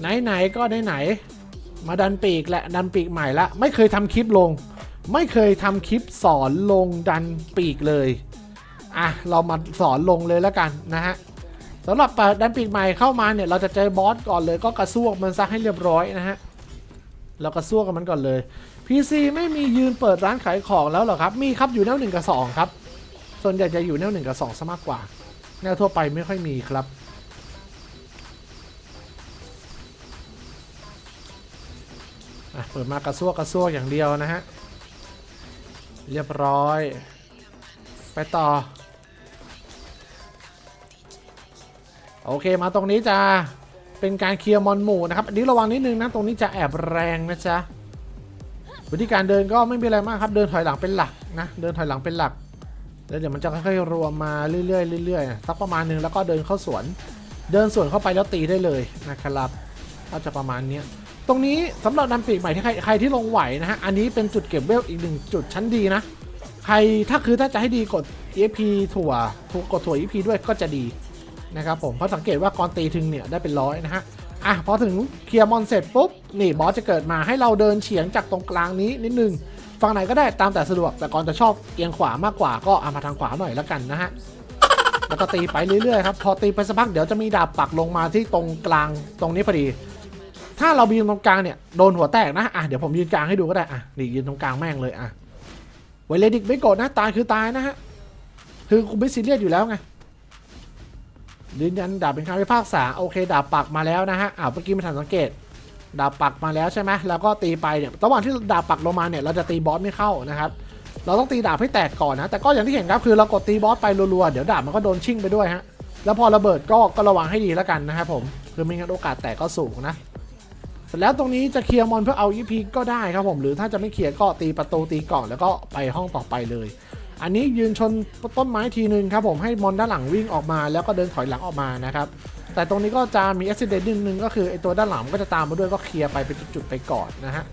ไหนๆก็ไหนๆมาดันปีกและดันปีกใหม่ละไม่เคยทำคลิปลง ไม่เคยทำคลิปสอนลงดันปีกเลยอะเรามาสอนลงเลยแล้วกันนะฮะสำหรับดันปีกใหม่เข้ามาเนี่ยเราจะเจอบอสก่อนเลยก็กระซวกมันซะให้เรียบร้อยนะฮะเรากระซวกกับมันก่อนเลย PC ไม่มียืนเปิดร้านขายของแล้วหรอครับ มีครับอยู่แนวหนึ่งกับสองครับ ส่วนใหญ่จะอยู่แนวหนึ่งกับสองซะมากกว่า แนวทั่วไปไม่ค่อยมีครับ เปิดมากระซวกกระซวกอย่างเดียวนะฮะ เรียบร้อย ไปต่อ โอเคมาตรงนี้จะเป็นการเคลียร์มอนหมู่นะครับ อันนี้ระวังนิดนึงนะ ตรงนี้จะแอบแรงนะจ๊ะวิธีการเดินก็ไม่มีอะไรมากครับ เดินถอยหลังเป็นหลักนะ เดินถอยหลังเป็นหลัก แล้วเดี๋ยวมันจะค่อยๆรวมมาเรื่อยๆเรื่อยๆสักประมาณนึงแล้วก็เดินเข้าสวน เดินสวนเข้าไปแล้วตีได้เลยนะครับก็จะประมาณนี้ ตรงนี้สำหรับนันปีกใหม่ที่ใครใครที่ลงไหวนะฮะ อันนี้เป็นจุดเก็บเวลอีกหนึ่งจุดชั้นดีนะ ใครถ้าคือถ้าจะให้ดีกด E.P ถั่วถูกกดถั่ว E.P ด้วยก็จะดีนะครับผมเพราะสังเกตว่าก่อนตีถึงเนี่ยได้เป็นร้อยนะฮะ อะพอถึงเคลียร์มอนเสร็จปุ๊บ นี่บอสจะเกิดมาให้เราเดินเฉียงจากตรงกลางนี้นิดนึงฝั่งไหนก็ได้ตามแต่สะดวก แต่ก่อนจะชอบเอียงขวามากกว่าก็เอามาทางขวาหน่อยแล้วกันนะฮะแล้วก็ตีไปเรื่อยๆครับพอตีไปสักพักเดี๋ยวจะมีดาบปักลงมาที่ตรงกลางตรงนี้พอดี ถ้าเรายืนตรงกลางเนี่ยโดนหัวแตกนะอะเดี๋ยวผมยืนกลางให้ดูก็ได้อะนี่ยืนตรงกลางแม่งเลยอะไวเลดิกไม่โกรธนะตายคือตายนะฮะคือคุณไม่ซีเรียสอยู่แล้วไงยืนยันดาบเป็นคำพิพากษาโอเคดาบปักมาแล้วนะฮะอ้าวเมื่อกี้ไม่ทันสังเกต ดาบปักมาแล้วใช่ไหมแล้วก็ตีไปเนี่ยระหว่างที่ดาบปักลงมาเนี่ยเราจะตีบอสไม่เข้านะครับเราต้องตีดาบให้แตกก่อนนะ แต่ก็อย่างที่เห็นครับคือเรากดตีบอสไปรัวๆ เดี๋ยวดาบมันก็โดนชิ่งไปด้วยฮะ แล้วพอระเบิดก็ก็ระวังให้ดีแล้วกันนะครับผม คือไม่งั้นโอกาสแตกก็สูงนะ เสร็จแล้วตรงนี้จะเคลียร์มอนเพื่อเอา EP ก็ได้ครับผมหรือถ้าจะไม่เคลียร์ก็ตีประตูตีกล่องแล้วก็ไปห้องต่อไปเลย อันนี้ยืนชนต้นไม้ทีนึงครับผมให้มอนด้านหลังวิ่งออกมา แล้วก็เดินถอยหลังออกมานะครับแต่ตรงนี้ก็จะมีอุบิเหตุนิดนึงก็คือไอตัวด้านหลังก็จะตามมาด้วยก็เคลียร์ไปเป็นจุดๆไปก่อนนะฮะ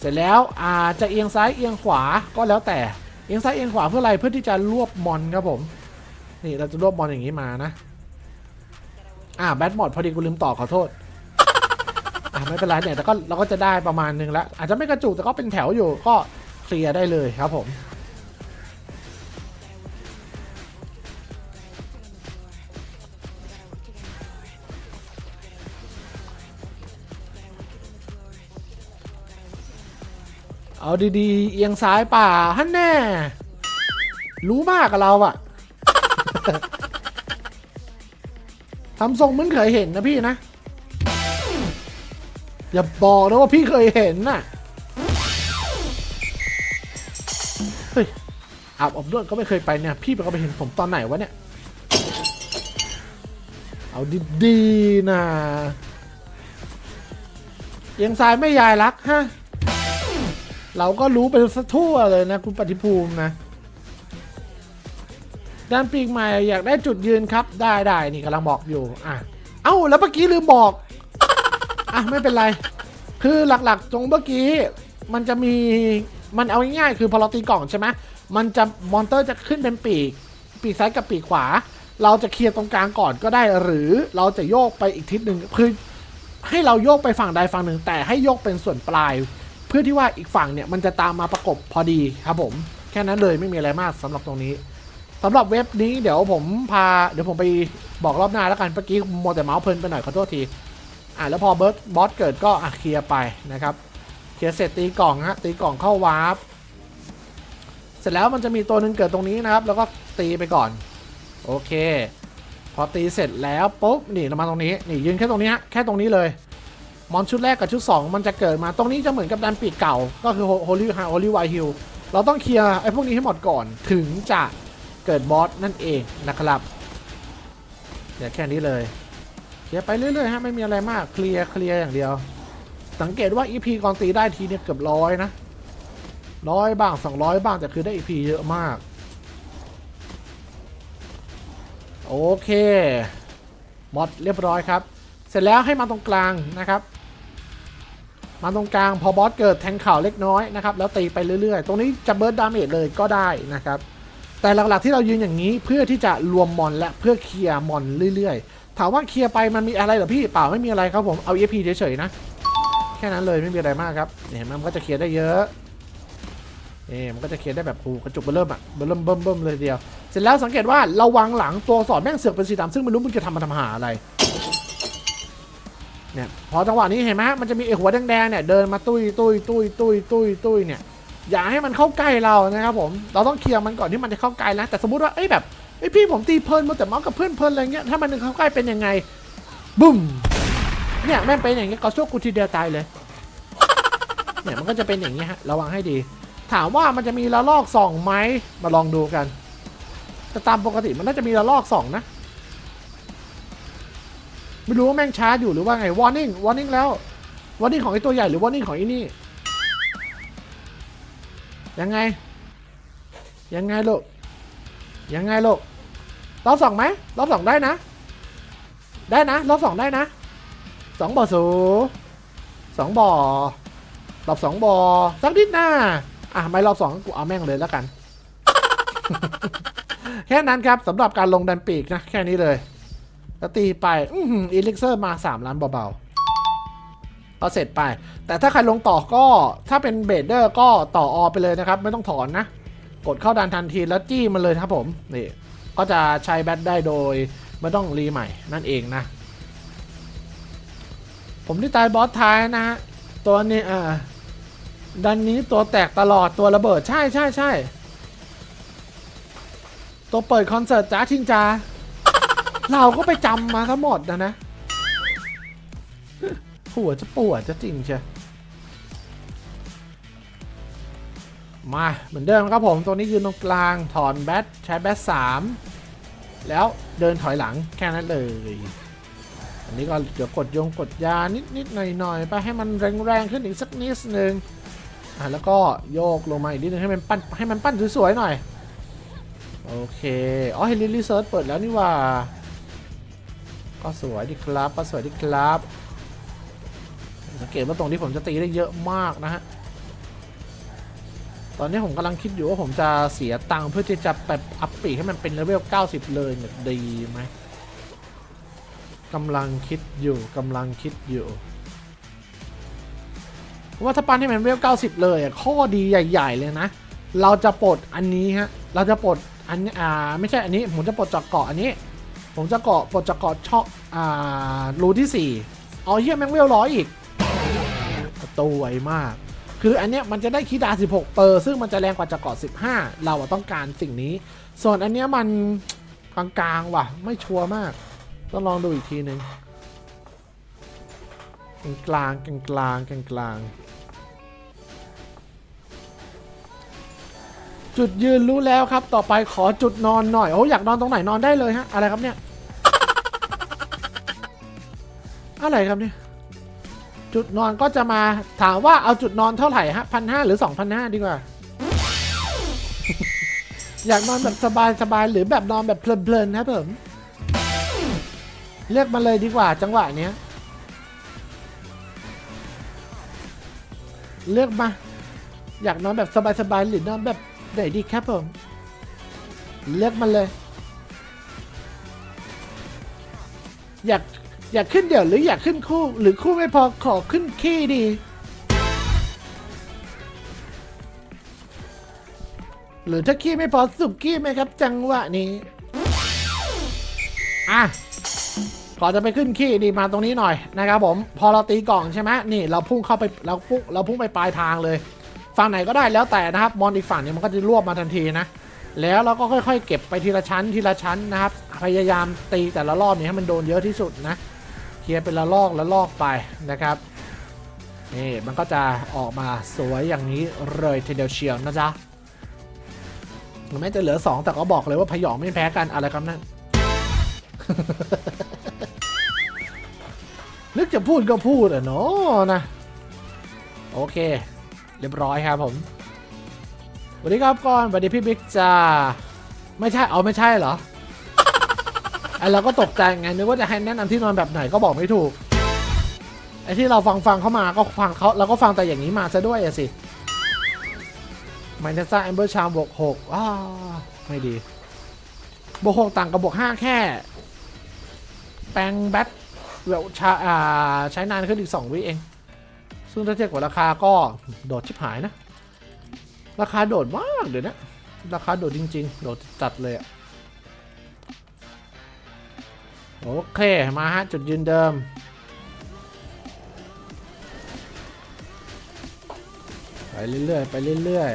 เสร็จแล้วอาจะเอียงซ้ายเอียงขวาก็แล้วแต่เอียงซ้ายเอียงขวาเพื่ออะไรเพื่อที่จะรวบมอนครับผมนี่เราจะรวบมอนอย่างนี้มานะอ่าแบทหมดพอดีกูลืมต่อขอโทษ อ่าไม่เป็นไรเนี่ยแต่ก็เราก็จะได้ประมาณนึงแล้วอาจจะไม่กระจุกแต่ก็เป็นแถวอยู่ก็เคลียร์ได้เลยครับผมเอาดีๆ เอียงซ้ายป่าฮันแน่ รู้มากกับเราอะทำทรงเหมึงเคยเห็นนะพี่นะ อย่าบอกนะว่าพี่เคยเห็นน่ะ เฮ้ยอาบอบนวดก็ไม่เคยไปเนี่ย พี่ไปก็ไปเห็นผมตอนไหนวะเนี่ย เอาดีๆนะเอียงซ้ายไม่ยายรักฮะ เราก็รู้เป็นสะทั่วเลยนะ คุณปฏิภูมินะ ด้านปีกใหม่อยากได้จุดยืนครับ ได้ได้นี่กำลังบอกอยู่ อะ เอ้า แล้วเมื่อกี้ลืมบอก อะไม่เป็นไร คือหลักๆตรงเมื่อกี้ มันจะมีมันเอาง่ายๆคือพอเราตีกล่องใช่ไหมมันจะมอนเตอร์จะขึ้นเป็นปีก ปีกซ้ายกับปีกขวา เราจะเคลียร์ตรงกลางก่อนก็ได้ หรือเราจะโยกไปอีกทิศหนึ่งคือให้เราโยกไปฝั่งใดฝั่งหนึ่ง แต่ให้โยกเป็นส่วนปลาย เพื่อที่ว่าอีกฝั่งเนี่ยมันจะตามมาประกบพอดีครับผม แค่นั้นเลยไม่มีอะไรมากสำหรับตรงนี้สำหรับเว็บนี้เดี๋ยวผมพาเดี๋ยวผมไปบอกรอบหน้าแล้วกันเมื่อกี้มัวแต่เมาส์เพลินไปหน่อยขอโทษที อะแล้วพอเบิร์ดบอสเกิดก็อะเคลียร์ไปนะครับเคลียร์เสร็จตีกล่องฮะตีกล่องเข้าวาร์ปเสร็จแล้วมันจะมีตัวหนึ่งเกิดตรงนี้นะครับ แล้วก็ตีไปก่อน โอเค พอตีเสร็จแล้วปุ๊บนี่มาตรงนี้นี่ยืนแค่ตรงนี้ฮะแค่ตรงนี้เลยมอนชุดแรกกับชุด 2 มันจะเกิดมาตรงนี้จะเหมือนกับดันปีกเก่า ก็คือโฮลี่ฮาโฮลี่ไวฮิลเราต้องเคลียร์ไอ้พวกนี้ให้หมดก่อนถึงจะเกิดบอสนั่นเองนะครับเดี๋ยวแค่นี้เลย เคลียร์ไปเรื่อยๆฮะไม่มีอะไรมากเคลียร์เคลียร์อย่างเดียว สังเกตว่า EP ก่อนตีได้ทีเนี่ยเกือบร้อยนะร้อยบ้างสองร้อยบ้างแต่คือได้ EP เยอะมาก โอเคหมดเรียบร้อยครับ เสร็จแล้วให้มาตรงกลางนะครับ มาตรงกลางพอบอสเกิดแทงเข่าเล็กน้อยนะครับแล้วตีไปเรื่อยๆ ตรงนี้จะเบิร์ดดาเมจเลยก็ได้นะครับ แต่หลักๆที่เรายืนอย่างนี้เพื่อที่จะรวมมอนและเพื่อเคลียร์มอนเรื่อยๆ ถามว่าเคลียร์ไปมันมีอะไรหรอพี่เปล่าไม่มีอะไรครับผมเอา EFP เฉยๆนะ แค่นั้นเลยไม่มีอะไรมากครับเห็นไหมมันก็จะเคลียร์ได้เยอะนี่มันก็จะเคลียร์ได้แบบโอ้กระจุกเบิ่มอะเบิ่มเบิ่มเบิ่มเลยเดียว เสร็จแล้วสังเกตว่าระวังหลังตัวสอดแม่งเสือกเป็นสีดำซึ่งไม่รู้มึงจะทำมาทำหาอะไรเนี่ยพอจังหวะนี้เห็นไหมมันจะมีไอหัวแดงๆเนี่ยเดินมาตุ้ยตุ้ยตุ้ยตุ้ยตุ้ยตุ้ยเนี่ยอย่าให้มันเข้าใกล้เรานะครับผม เราต้องเคลียร์มันก่อนที่มันจะเข้าใกล้นะแต่สมมติว่าเอ้ยแบบ ไอพี่ผมตีเพลินมาแต่เมาส์กับเพื่อนเพลินอะไรเงี้ยถ้ามันเข้าใกล้เป็นยังไงบุ้มเนี่ยแม่งเป็นอย่างเงี้ยก็ช่วกูทีเดียวตายเลยเนี่ยมันก็จะเป็นอย่างเงี้ยฮะระวังให้ดี ถามว่ามันจะมีระลอกสองไหมมาลองดูกัน แต่ตามปกติมันน่าจะมีระลอกสองนะไม่รู้ว่าแม่งช้าอยู่หรือว่าไง warning warning แล้ว warning ของไอตัวใหญ่หรือ warning ของไอ้นี่ยังไง ยังไงลูก ยังไงลูกรอบสองไหมรอบสองได้นะ ได้นะรอบสองได้นะสองบ่อสูสองบ่อรอบสองบ่อสักนิดหน้าอะไม่รอบสองกูเอาแม่งเลยแล้วกัน แค่นั้นครับสำหรับการลงดันปีกนะ แค่นี้เลยแล้วตีไปอือออีลิกเซอร์มา 3 ล้านเบาๆก็เสร็จไป แต่ถ้าใครลงต่อก็ถ้าเป็นเบดเดอร์ก็ต่ออไปเลยนะครับ ไม่ต้องถอนนะ กดเข้าดันทันทีแล้วจี้มันเลยครับผมนี่ก็จะใช้แบตได้โดยไม่ต้องรีใหม่นั่นเองนะ ผมที่ตายบอสท้ายนะตัวนี้อ่าดันนี้ตัวแตกตลอดตัวระเบิดใช่ใช่ใช่ตัวเปิดคอนเสิร์ตจ้าทิงจาเราก็ไปจำมาทั้งหมดนะนะหัวจะปวดจะจริงเชีย มาเหมือนเดิมครับผมตัวนี้ยืนตรงกลางถอนแบตใช้แบตสามแล้วเดินถอยหลังแค่นั้นเลย อันนี้ก็เดี๋ยวกดยงกดยานิดนิดหน่อยหน่อยไปให้มันแรงแรงขึ้นอีกสักนิดนึงอะแล้วก็โยกลงมาอีกนิดนึงให้มันปั้นให้มันปั้นสวยๆหน่อยโอเคอ๋อเฮลิลิเซิร์ชเปิดแล้วนี่ว่า ก็สวยดีครับก็สวยดีครับ สังเกตว่าตรงที่ผมจะตีได้เยอะมากนะฮะ ตอนนี้ผมกำลังคิดอยู่ว่าผมจะเสียตังค์เพื่อที่จะแบบอัพปีให้มันเป็นเลเวล 90 เลยเนี่ยดีไหมกำลังคิดอยู่กำลังคิดอยู่ว่าถ้าปั้นให้มันเลเวล 90 เลยอะข้อดีใหญ่ ๆ เลยนะ เราจะปลดอันนี้ฮะเราจะปลดอันอ่าไม่ใช่อันนี้ผมจะปลดจากเกาะอันนี้ ผมจะเกาะปลดจากเกาะช่องอ่ารูที่4เอาเฮียแม่งเวลร้อยอีกประตูไวมาก คืออันเนี้ยมันจะได้คีดา 16 เปอร์ ซึ่งมันจะแรงกว่าจากเกาะ 15 เราต้องการสิ่งนี้ ส่วนอันเนี้ยมันกลางๆว่ะ ไม่ชัวร์มาก ต้องลองดูอีกทีหนึ่งกลางกลางกลางกลางกลางจุดยืนรู้แล้วครับ ต่อไปขอจุดนอนหน่อย โอ้อยากนอนตรงไหนนอนได้เลยฮะ อะไรครับเนี่ย อะไรครับเนี่ย จุดนอนก็จะมาถามว่าเอาจุดนอนเท่าไหร่ฮะพันห้าหรือสองพันห้าดีกว่า อยากนอนแบบสบายๆหรือแบบนอนแบบเพลินๆครับผมเลือกมาเลยดีกว่าจังหวะเนี้ย เลือกมา อยากนอนแบบสบายๆหรือนอนแบบไหนดีครับผม เลือกมาเลย อยาก อยากขึ้นเดี่ยวหรืออยากขึ้นคู่ หรือคู่ไม่พอขอขึ้นขี้ดีหรือถ้าขี้ไม่พอสุบขี้ไหมครับ จังหวะนี้ อะก่อนจะไปขึ้นขี้ดีมาตรงนี้หน่อยนะครับผม พอเราตีกล่องใช่ไหมนี่เราพุ่งเข้าไปเราพุ่งเราพุ่งไปปลายทางเลย ฝั่งไหนก็ได้แล้วแต่นะครับ มอนอีกฝั่งเนี่ยมันก็จะรวบมาทันทีนะ แล้วเราก็ค่อยๆ เก็บไปทีละชั้นทีละชั้นนะครับ พยายามตีแต่ละรอบเนี่ยให้มันโดนเยอะที่สุดนะ เคลียร์เป็นละลอกละลอกไปนะครับนี่มันก็จะออกมาสวยอย่างนี้เลยทีเดียวเชียวนะจ๊ะแม้จะเหลือ 2 แต่ก็บอกเลยว่าพยองไม่แพ้กันอะไรครับนั่นนึกจะพูดก็พูดอะเนาะนะ โอเค เรียบร้อยครับผมสวัสดีครับก่อนสวัสดีพี่บิ๊กจ้าไม่ใช่เอาไม่ใช่เหรอ เราก็ตกใจไงนึกว่าจะให้แนะนำที่นอนแบบไหนก็บอกไม่ถูกไอที่เราฟังฟังเข้ามาก็ฟังเขาเราก็ฟังแต่อย่างนี้มาซะด้วยอะสิไมเนซ่าแอมเบอร์ชามบวกหกอ้าไม่ดี บวกหกต่างกับบวกห้าแค่ แปลงแบตแบบชาอ่าใช้นานขึ้นอีก2วิเอง ซึ่งถ้าเทียบกับราคาก็โดดชิบหายนะ ราคาโดดมากเดี๋ยวนะ ราคาโดดจริง ๆ โดดจัดเลยอะ โอเค มาฮะ จุดยืนเดิม ไปเรื่อยๆ ไปเรื่อย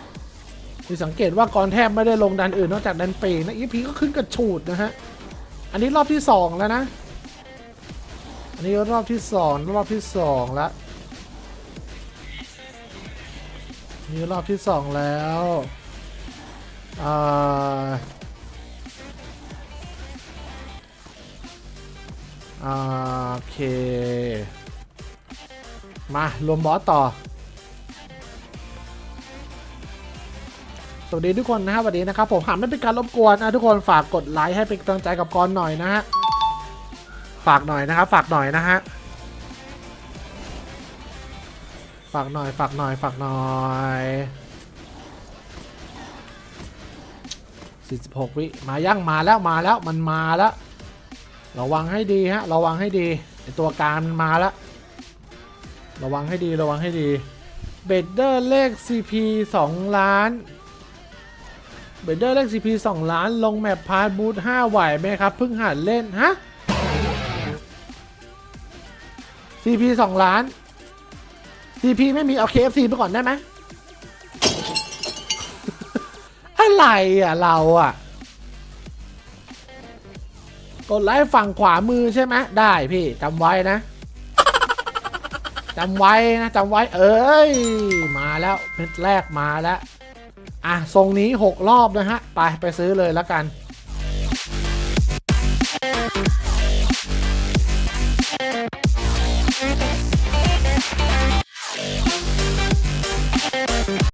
ๆมีสังเกตว่ากรแทบไม่ได้ลงดันอื่น นอกจากดันปีกนะอีพีก็ขึ้นกระฉูดนะฮะ อันนี้รอบที่สองแล้วนะ อันนี้รอบที่สองรอบที่สองแล้วนี่รอบที่สองแล้วอ่า โอเค มารวมบอสต่อ สวัสดีทุกคนนะครับสวัสดีนะครับ ผมหากไม่เป็นการรบกวนนะทุกคนฝากกดไลค์ให้เป็นกำลังใจกับกอนหน่อยนะฮะ ฝากหน่อยนะครับ ฝากหน่อยนะฮะ ฝากหน่อย ฝากหน่อย ฝากหน่อย46วิมายั่งมาแล้วมาแล้วมันมาแล้ว ระวังให้ดีฮะระวังให้ดีไอตัวกางมันมาแล้วระวังให้ดีระวังให้ดีเบดเดอร์เลข CP 2 ล้านเบดเดอร์เลข CP 2 ล้าน ลงแมปพาร์ทบูธ5ไหวไหมครับเพิ่งหัดเล่น ฮะ CP 2 ล้าน CP ไม่มีเอา KFC ไปก่อนได้ไหมอะไรอะ เราอะ กดไลค์ฝั่งขวามือใช่ไหมได้พี่จำไว้นะจำไว้นะจำไว้เอ้ย มาแล้วเม็ดแรกมาแล้ว อะทรงนี้ 6 รอบนะฮะ ไปไปซื้อเลยแล้วกัน